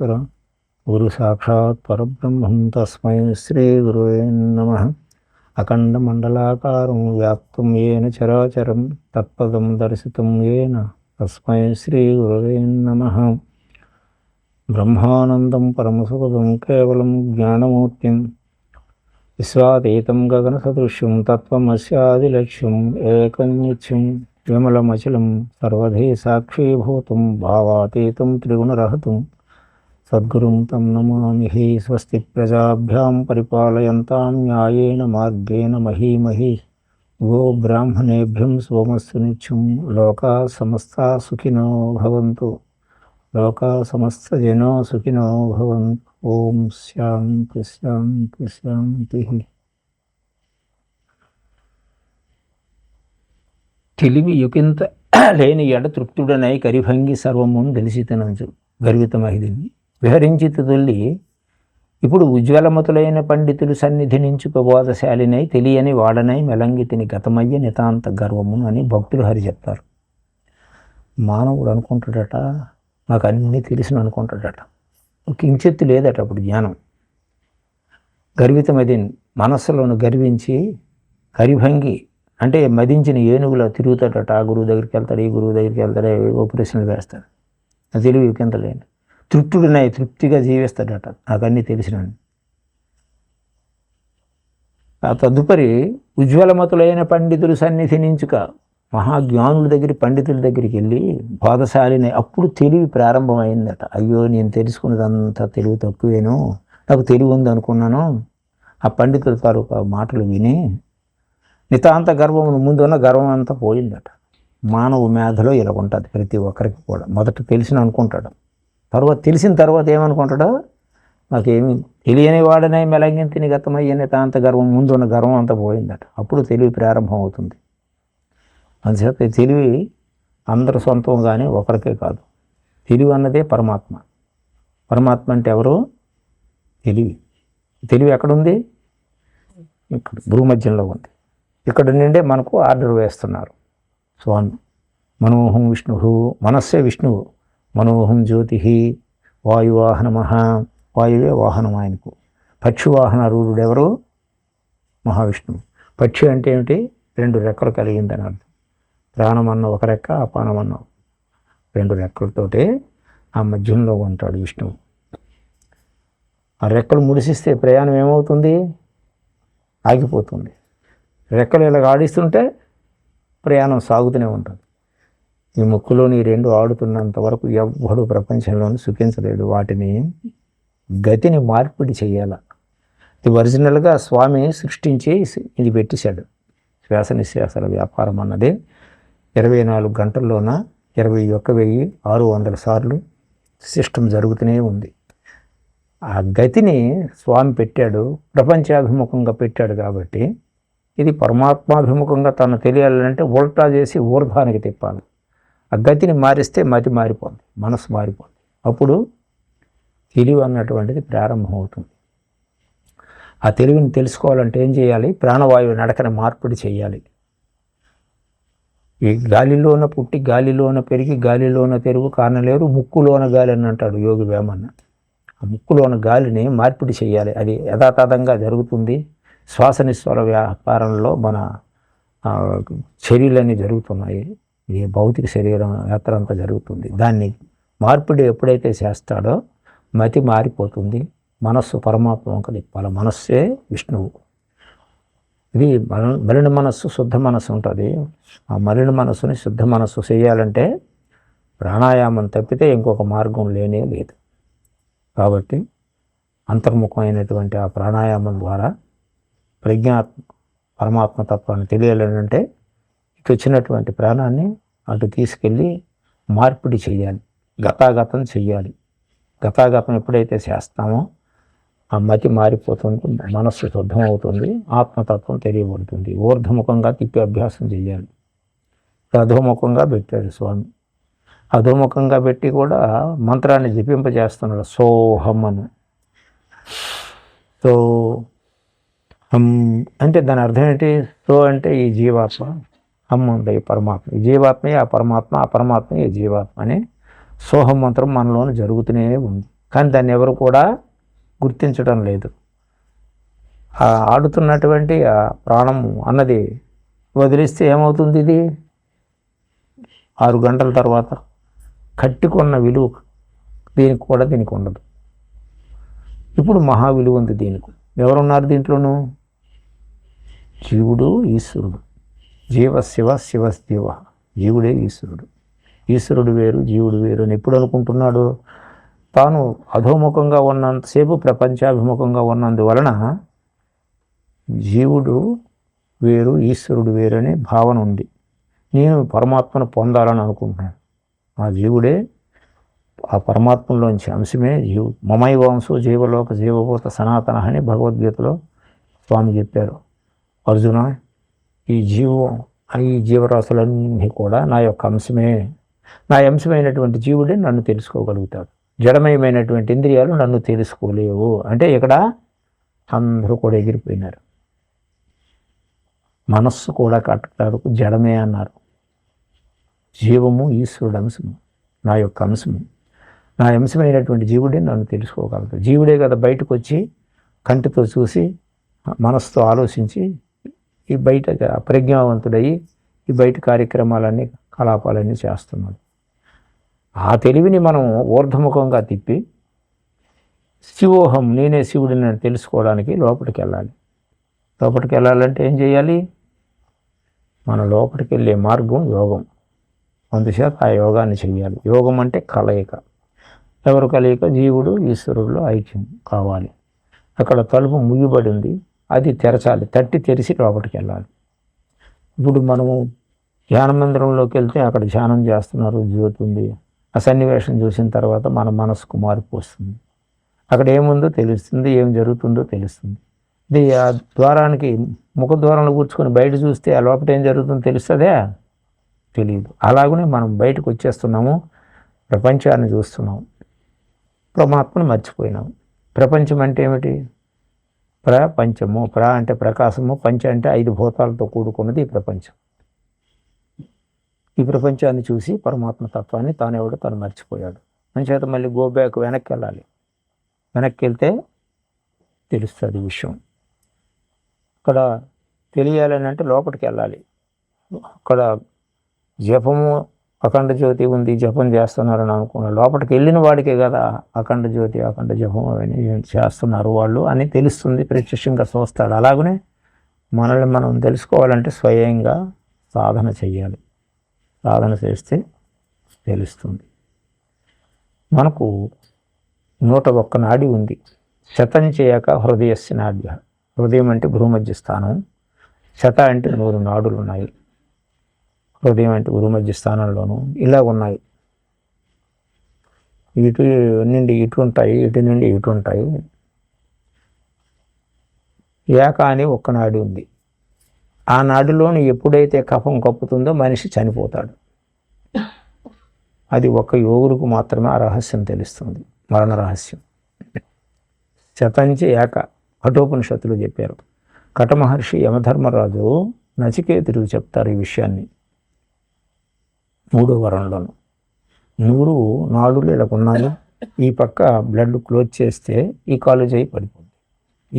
మహేశ్వర గురు సాక్షాత్ పరబ్రహ్మం తస్మై శ్రీ గురువే నమ. అఖండమండలాకారం వ్యాప్తం ఏన చరాచరం తత్పదం దర్శితం ఏన తస్మై శ్రీ గురువే నమ. బ్రహ్మానందం పరమసుఖదం కేవలం జ్ఞానమూర్తిం. విశ్వాతీతం గగనసదృశ్యం తత్వమస్యాదిలక్ష్యం ఏకం నిత్యం విమలమచలం సర్వధీ సాక్షీభూతం భావాతీతం త్రిగుణరహతం. సద్గురుం తం నమామి స్వస్తి ప్రజాభ్యాం పరిపాలయంతాం న్యాయేన మార్గేణ మహీమహి. గో బ్రాహ్మణేభ్యం సోమస్సు నిత్యం లోకా సమస్త సుఖినో భవంతు. లోకా సమస్త జనో సుఖినో భవంతు. ఓం శాంతి శాంతి శాంతి. తెలివి యుకింత లేని ఎడ తృప్తుడనై కరిభంగి సర్వమును తెలిసితనంచు. గర్వితమైదిని విహరించి తొల్లి ఇప్పుడు ఉజ్వలమతులైన పండితులు సన్నిధి నుంచి ప్రబోధశాలినై తెలియని వాడనై మెలంగితిని గతమయ్య నితాంత గర్వమును అని భక్తులు హరి చెప్తారు. మానవుడు అనుకుంటాడట నాకు అన్నీ తెలిసిన అనుకుంటాడట. కించెత్తు లేదట అప్పుడు జ్ఞానం. గర్వితమది మనస్సులోను గర్వించి హరిభంగి అంటే మదించిన ఏనుగులో తిరుగుతాడట. ఆ గురువు దగ్గరికి వెళ్తాడు ఈ గురువు దగ్గరికి వెళ్తాడు ఏవో ప్రశ్నలు వేస్తాడు. తెలివి కింద లేని తృప్తుడినై తృప్తిగా జీవిస్తాడట. నాకు తెలిసిన ఆ తదుపరి ఉజ్వలమతులైన పండితులు సన్నిధి నుంచుక మహాజ్ఞానుల దగ్గర పండితుల దగ్గరికి వెళ్ళి బోధశాలిని అప్పుడు తెలివి ప్రారంభమైందట. అయ్యో నేను తెలుసుకున్నదంతా తెలివి తక్కువేను నాకు తెలివి ఉంది అనుకున్నాను ఆ పండితుల తాలూకా మాటలు విని నితాంత గర్వం ముందున్న గర్వం అంతా పోయిందట. మానవ మేధలో ఇలా ఉంటుంది ప్రతి ఒక్కరికి కూడా. మొదట తెలిసిన అనుకుంటాడు తర్వాత తెలిసిన తర్వాత ఏమనుకుంటాడో నాకేమి తెలియని వాడనే మెలంగిన గతమయ్యే తాంత గర్వం ముందున్న గర్వం అంతా పోయిందట. అప్పుడు తెలివి ప్రారంభం అవుతుంది అందుచేత తెలివి అందరు సొంతం కానీ ఒకరికే కాదు. తెలివి అన్నదే పరమాత్మ. పరమాత్మ అంటే ఎవరు? తెలివి. తెలివి ఎక్కడుంది? ఇక్కడ భూమధ్యంలో ఉంది. ఇక్కడ నుండే మనకు ఆర్డర్ వేస్తున్నారు. స్వామి. మనోహం విష్ణు మనస్సే విష్ణువు. మనోహం జ్యోతి వాయువాహనమహ వాయువే వాహనం ఆయనకు. పక్షి వాహన మహావిష్ణువు. పక్షి అంటే ఏమిటి? రెండు రెక్కలు కలిగిందని అర్థం. ప్రాణమన్న ఒక రెక్క అపానమన్న రెండు రెక్కలతోటి ఆ మధ్యంలో ఉంటాడు విష్ణువు. ఆ రెక్కలు ముడిసిస్తే ప్రయాణం ఏమవుతుంది? ఆగిపోతుంది. రెక్కలు ఇలా ఆడిస్తుంటే ప్రయాణం సాగుతూనే ఉంటుంది. ఈ ముక్కులోని ఈ రెండు ఆడుతున్నంత వరకు ఎవ్వడు ప్రపంచంలోనూ సుఖించలేడు. వాటిని గతిని మార్పిడి చేయాల. ఇది ఒరిజినల్గా స్వామి సృష్టించి ఇది పెట్టేశాడు. శ్వాస నిశ్వాసాల వ్యాపారం అన్నది ఇరవై నాలుగు గంటల్లోన ఇరవై ఒక్క వెయ్యి ఆరు వందల సార్లు సిస్టమ్ జరుగుతూనే ఉంది. ఆ గతిని స్వామి పెట్టాడు ప్రపంచాభిముఖంగా పెట్టాడు కాబట్టి ఇది పరమాత్మాభిముఖంగా తను తెలియాలంటే ఉల్టా చేసి ఊర్ధానికి తిప్పాలి. ఆ గతిని మారిస్తే మతి మారిపోతుంది మనసు మారిపోతుంది. అప్పుడు తెలివి అన్నటువంటిది ప్రారంభమవుతుంది. ఆ తెలివిని తెలుసుకోవాలంటే ఏం చేయాలి? ప్రాణవాయువు నడకని మార్పిడి చేయాలి. ఈ గాలిలోన పుట్టి గాలిలోన పెరిగి గాలిలోన తెరుగు కారణలేరు ముక్కులోన గాలి అని అంటాడు యోగి వేమన్న. ఆ ముక్కులోన గాలిని మార్పిడి చేయాలి. అది యథాతథంగా జరుగుతుంది. శ్వాస నిశ్వాస వ్యాపారంలో మన చర్యలన్నీ జరుగుతున్నాయి. ఈ భౌతిక శరీరం యాత్ర అంతా జరుగుతుంది. దాన్ని మార్పిడి ఎప్పుడైతే చేస్తాడో మతి మారిపోతుంది. మనస్సు పరమాత్మ తిప్పాలి. మనస్సే విష్ణువు. ఇది మలిన మనస్సు శుద్ధ మనస్సు ఉంటుంది. ఆ మలిన మనస్సుని శుద్ధ మనస్సు చేయాలంటే ప్రాణాయామం తప్పితే ఇంకొక మార్గం లేనే లేదు. కాబట్టి అంతర్ముఖమైనటువంటి ఆ ప్రాణాయామం ద్వారా ప్రజ్ఞాత్మ పరమాత్మ తత్వాన్ని తెలియాలంటే తెచ్చినటువంటి ప్రాణాన్ని అటు తీసుకెళ్ళి మార్పిడి చేయాలి. గతాగతం చెయ్యాలి గతాగతం ఎప్పుడైతే చేస్తామో ఆ మతి మారిపోతుంది మనస్సు శుద్ధం అవుతుంది ఆత్మతత్వం తెలియబడుతుంది. ఊర్ధముఖంగా తిప్పి అభ్యాసం చేయాలి. అధోముఖంగా పెట్టాడు స్వామి. అధోముఖంగా పెట్టి కూడా మంత్రాన్ని జపింపజేస్తున్నాడు సోహం అని సో అంటే దాని అర్థం ఏంటి? సో అంటే ఈ జీవాత్మ. హమ్ ఉంది ఈ పరమాత్మ. ఈ జీవాత్మే ఆ పరమాత్మ ఆ పరమాత్మ ఈ జీవాత్మ అని సోహం మంత్రం మనలోనే జరుగుతూనే ఉంది. కానీ దాన్ని ఎవరు కూడా గుర్తించడం లేదు. ఆ ఆడుతున్నటువంటి ఆ ప్రాణము అన్నది వదిలిస్తే ఏమవుతుంది ఇది? ఆరు గంటల తర్వాత కట్టుకున్న విలువ దీనికి కూడా దీనికి ఉండదు. ఇప్పుడు మహా విలువ ఉంది దీనికి. ఎవరున్నారు దీంట్లోనూ? జీవుడు ఈశ్వరుడు. జీవ శివ శివ శివ. జీవుడే ఈశ్వరుడు. ఈశ్వరుడు వేరు జీవుడు వేరు అని ఎప్పుడు అనుకుంటున్నాడు? తాను అధోముఖంగా ఉన్నంతసేపు ప్రపంచాభిముఖంగా ఉన్నందువలన జీవుడు వేరు ఈశ్వరుడు వేరు అనే భావన ఉంది. నేను పరమాత్మను పొందాలని అనుకుంటున్నాను. ఆ జీవుడే ఆ పరమాత్మలోంచి అంశమే జీవు మమై వంశు జీవలోక జీవభూత సనాతన అని భగవద్గీతలో స్వామి చెప్పారు. అర్జున ఈ జీవం ఈ జీవరాశులన్నీ కూడా నా యొక్క అంశమే. నా అంశమైనటువంటి జీవుడే నన్ను తెలుసుకోగలుగుతాడు. జడమయమైనటువంటి ఇంద్రియాలు నన్ను తెలుసుకోలేవు. అంటే ఇక్కడ అందరూ కూడా ఎగిరిపోయినారు. మనస్సు కూడా కట్టడానికి జడమే అన్నారు. జీవము ఈశ్వరుడు అంశము. నా యొక్క అంశము. నా అంశమైనటువంటి జీవుడే నన్ను తెలుసుకోగలదు జీవుడే కదా బయటకు వచ్చి కంటితో చూసి మనస్సుతో ఆలోచించి ఈ బయట ప్రజ్ఞావంతుడయ్యి ఈ బయట కార్యక్రమాలన్నీ కలాపాలన్నీ చేస్తున్నాడు. ఆ తెలివిని మనం ఊర్ధముఖంగా తిప్పి శివోహం నేనే శివుడిని తెలుసుకోవడానికి లోపలికి వెళ్ళాలి లోపలికి వెళ్ళాలంటే ఏం చేయాలి? మన లోపలికి వెళ్ళే మార్గం యోగం. అందుచేత ఆ యోగాన్ని చేయాలి యోగం అంటే కలయిక. ఎవరు కలయిక? జీవుడు ఈశ్వరుడు ఐక్యం కావాలి. అక్కడ తలుపు ముగిబడింది అది తెరచాలి తట్టి తెరిచి లోపలికి వెళ్ళాలి. ఇప్పుడు మనము ధ్యాన మందిరంలోకి వెళ్తే అక్కడ ధ్యానం చేస్తున్నారు జ్యోతి ఉంది. ఆ సన్నివేశం చూసిన తర్వాత మన మనసుకు మార్పు వస్తుంది. అక్కడ ఏముందో తెలుస్తుంది ఏం జరుగుతుందో తెలుస్తుంది. ఇది ఆ ద్వారానికి ముఖ ద్వారంలో కూర్చుకొని బయట చూస్తే ఆ లోపల ఏం జరుగుతుందో తెలుస్తుందే? తెలియదు అలాగనే మనం బయటకు వచ్చేస్తున్నాము ప్రపంచాన్ని చూస్తున్నాము. పరమాత్మను మర్చిపోయినాము. ప్రపంచం అంటే ఏమిటి? ప్రపంచము. ప్ర అంటే ప్రకాశము పంచ అంటే ఐదు భూతాలతో కూడుకున్నది ఈ ప్రపంచం. ఈ ప్రపంచాన్ని చూసి పరమాత్మ తత్వాన్ని తాను తను మర్చిపోయాడు. చేత మళ్ళీ గో బ్యాక్ వెనక్కి వెళ్ళాలి వెనక్కి వెళ్తే తెలుస్తుంది విషయం. అక్కడ తెలియాలని అంటే లోపలికి వెళ్ళాలి అక్కడ జపము అఖండ జ్యోతి ఉంది జపం చేస్తున్నారని అనుకున్నాడు. లోపలికి వెళ్ళిన వాడికే కదా అఖండ జ్యోతి అఖండ జపం అవన్నీ చేస్తున్నారు వాళ్ళు అని తెలుస్తుంది ప్రత్యక్షంగా చూస్తాడు. అలాగనే మనల్ని మనం తెలుసుకోవాలంటే స్వయంగా సాధన చెయ్యాలి. సాధన చేస్తే తెలుస్తుంది. మనకు నూట ఒక్క నాడి ఉంది. శతం చేయక హృదయస్య నాడ్య. హృదయం అంటే భూమధ్య స్థానం. శత అంటే నూరు నాడులు ఉన్నాయి హృదయం అంటే గురుమధ్య స్థానంలోనూ ఇలా ఉన్నాయి. ఇటు నుండి ఇటు ఉంటాయి ఇటు నుండి ఇటు ఉంటాయి. ఏక అని ఒక్కనాడు ఉంది. ఆ నాడిలోని ఎప్పుడైతే కఫం కప్పుతుందో మనిషి చనిపోతాడు. అది ఒక యోగులకు మాత్రమే ఆ రహస్యం తెలుస్తుంది మరణ రహస్యం. శతంచి ఏక కఠోపనిషత్తులు చెప్పారు. కటమహర్షి యమధర్మరాజు నచికేతుడు చెప్తారు ఈ విషయాన్ని. మూడో వరంలోను నూరు నాలుగు ఇలా ఉన్నాయి ఈ పక్క బ్లడ్ క్లోజ్ చేస్తే ఈ కాలేజ్ అయి పడిపోతుంది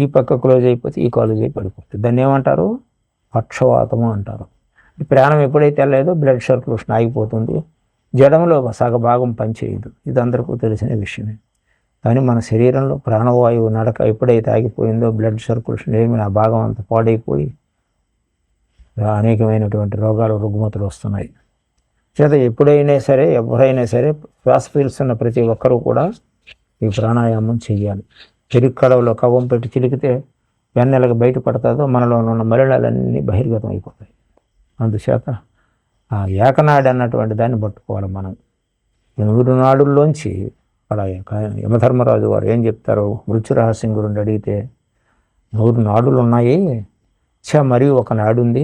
ఈ పక్క క్లోజ్ అయిపోతే ఈ కాలేజ్ అయి పడిపోతుంది దాన్ని ఏమంటారు? పక్షవాతము అంటారు. ప్రాణం ఎప్పుడైతే వెళ్ళలేదో బ్లడ్ సర్క్యులేషన్ ఆగిపోతుంది. జడంలో సగ భాగం పనిచేయదు. ఇది అందరికీ తెలిసిన విషయమే. కానీ మన శరీరంలో ప్రాణవాయువు నడక ఎప్పుడైతే ఆగిపోయిందో బ్లడ్ సర్క్యులేషన్ ఏమి ఆ భాగం అంత పాడైపోయి అనేకమైనటువంటి రోగాలు రుగ్మతులు వస్తున్నాయి. చేత ఎప్పుడైనా సరే ఎవరైనా సరే శ్వాస పీల్చున్న ప్రతి ఒక్కరూ కూడా ఈ ప్రాణాయామం చెయ్యాలి. కడవలో కవ్వం పెట్టి చిలికితే వెన్నెలకు బయటపడుతుందో మనలో ఉన్న మలినాలన్నీ బహిర్గతం అయిపోతాయి అందుచేత ఆ ఏకనాడు అన్నటువంటి దాన్ని పట్టుకోవాలి మనం. ఎనిమిది నాడుల్లోంచి అక్కడ యమధర్మరాజు వారు ఏం చెప్తారు మృత్యు రహస్యం గురించి అడిగితే నూరు నాడులు ఉన్నాయి చ మరి ఒక నాడు ఉంది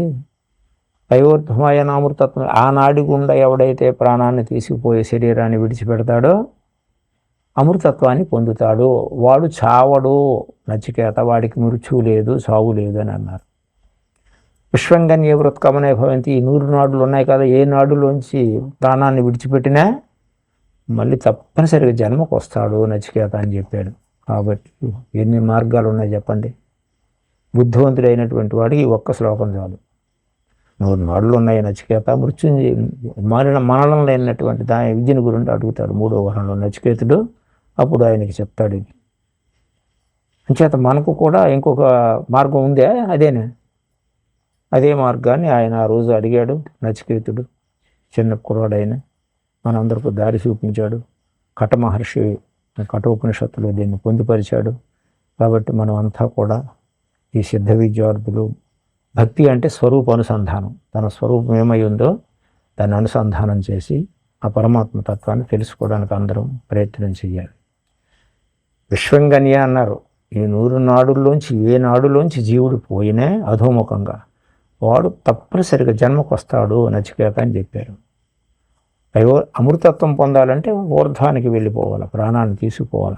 దైవోర్ధమాయన అమృతత్వం ఆ నాడి గుండా ఎవడైతే ప్రాణాన్ని తీసుకుపోయే శరీరాన్ని విడిచిపెడతాడో అమృతత్వాన్ని పొందుతాడు. వాడు చావడు నచికేత వాడికి మృత్యువు లేదు చావు లేదు అని అన్నారు. విశ్వంగన్య వృత్కమనే భవంతి ఈ నూరు నాడులు ఉన్నాయి కదా ఏ నాడులోంచి ప్రాణాన్ని విడిచిపెట్టినా మళ్ళీ తప్పనిసరిగా జన్మకు వస్తాడు నచికేత అని చెప్పాడు. కాబట్టి ఎన్ని మార్గాలు ఉన్నాయి చెప్పండి. బుద్ధివంతుడైనటువంటి వాడికి ఈ ఒక్క శ్లోకం చాలు. నూరు నాడులు ఉన్నాయి నచికేత. మృత్యుంజయ మారిన మరణం లేనటువంటి దాని విద్యను గురించి అడుగుతాడు మూడో వరంలో. నచికేతుడు అప్పుడు ఆయనకి చెప్తాడు అంచేత మనకు కూడా ఇంకొక మార్గం ఉందే అదేనే. అదే మార్గాన్ని ఆయన ఆ రోజు అడిగాడు నచికేతుడు. చిన్న కుర్రాడైన మనందరికీ దారి చూపించాడు. కట మహర్షి కఠోపనిషత్తులో దీన్ని పొందుపరిచాడు. కాబట్టి మనం అంతా కూడా ఈ సిద్ధ విద్యార్థులు భక్తి అంటే స్వరూప అనుసంధానం. తన స్వరూపం ఏమై ఉందో దాన్ని అనుసంధానం చేసి ఆ పరమాత్మ తత్వాన్ని తెలుసుకోవడానికి అందరం ప్రయత్నం చేయాలి. విశ్వంగన్య అన్నారు ఈ నూరు నాడుల్లోంచి ఏ నాడులోంచి జీవుడు పోయినా అధోముఖంగా వాడు తప్పనిసరిగా జన్మకు వస్తాడు నచికేత అని చెప్పారు. అయ్యో అమృతత్వం పొందాలంటే ఊర్ధ్వానికి వెళ్ళిపోవాలి ప్రాణాన్ని తీసుకుపోవాలి.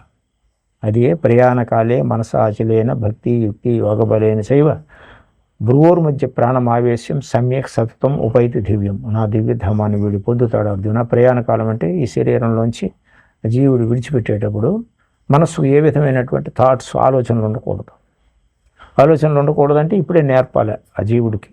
అదే ప్రయాణకాలే మనసాచలేన భక్తి యుక్తి యోగబలేన శైవ భ్రువోర్ మధ్య ప్రాణమావేశ్యం సమ్యక్ సతతం ఉపైతి దివ్యం. నా దివ్య ధామాన్ని వీడు పొందుతాడు. అర్జున ప్రయాణకాలం అంటే ఈ శరీరంలోంచి జీవుడు విడిచిపెట్టేటప్పుడు మనస్సు ఏ విధమైనటువంటి థాట్స్ ఆలోచనలు ఉండకూడదు. ఆలోచనలు ఉండకూడదంటే ఇప్పుడే నేర్పాలి ఆ జీవుడికి.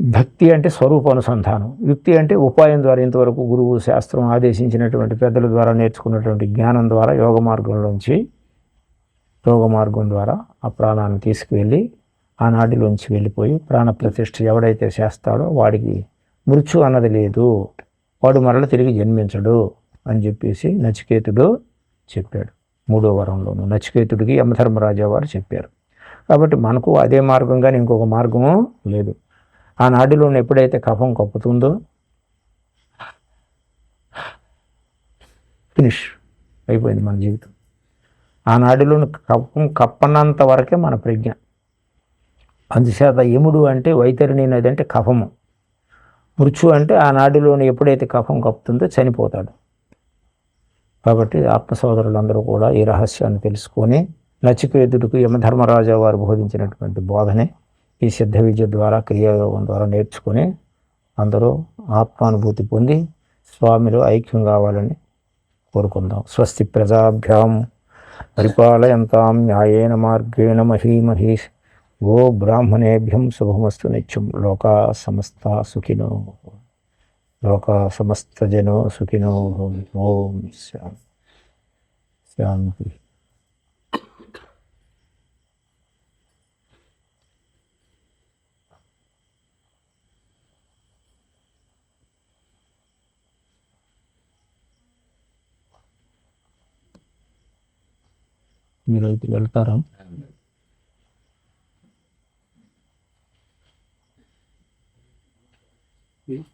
భక్తి అంటే స్వరూపానుసంధానం యుక్తి అంటే ఉపాయం ద్వారా ఇంతవరకు గురువు శాస్త్రం ఆదేశించినటువంటి పెద్దల ద్వారా నేర్చుకున్నటువంటి జ్ఞానం ద్వారా యోగ మార్గంలోంచి యోగ మార్గం ద్వారా ఆ ప్రాణాన్ని తీసుకువెళ్ళి ఆ నాడిలోంచి వెళ్ళిపోయి ప్రాణ ప్రతిష్ఠ ఎవడైతే చేస్తాడో వాడికి మృత్యు అన్నది లేదు. వాడు మరల తిరిగి జన్మించడు అని చెప్పేసి నచికేతుడు చెప్పాడు. మూడో వరంలోను నచికేతుడికి యమధర్మరాజా వారు చెప్పారు. కాబట్టి మనకు అదే మార్గం కానీ ఇంకొక మార్గము లేదు. ఆ నాడిలో ఎప్పుడైతే కఫం కప్పుతుందో ఫినిష్ అయిపోయింది మన జీవితం. ఆనాడిలోని కప్పం కప్పనంత వరకే మన ప్రజ్ఞ. అందుచేత యముడు అంటే వైతరిణి నది అంటే కఫము మృత్యు అంటే ఆ నాడిలోని ఎప్పుడైతే కఫం కప్పుతుందో చనిపోతాడు. కాబట్టి ఆత్మ సోదరులందరూ కూడా ఈ రహస్యాన్ని తెలుసుకొని నచికేతుడికి యమధర్మరాజా వారు బోధించినటువంటి బోధనే ఈ సిద్ధ విద్య ద్వారా క్రియాయోగం ద్వారా నేర్చుకొని అందరూ ఆత్మానుభూతి పొంది స్వామిలో ఐక్యం కావాలని కోరుకుందాం. స్వస్తి ప్రజాభ్యాం. పరిపాలయంతాం న్యాయేన మార్గేణ మహీమహీష్. గో బ్రాహ్మణేభ్యం శుభమస్తు నిత్యం లోకా సమస్త సుఖినో. లోకా సమస్త జనో సుఖినో. ఓం శాంతి. శాంతి. మీరు అయితే వెళ్తారా hmm.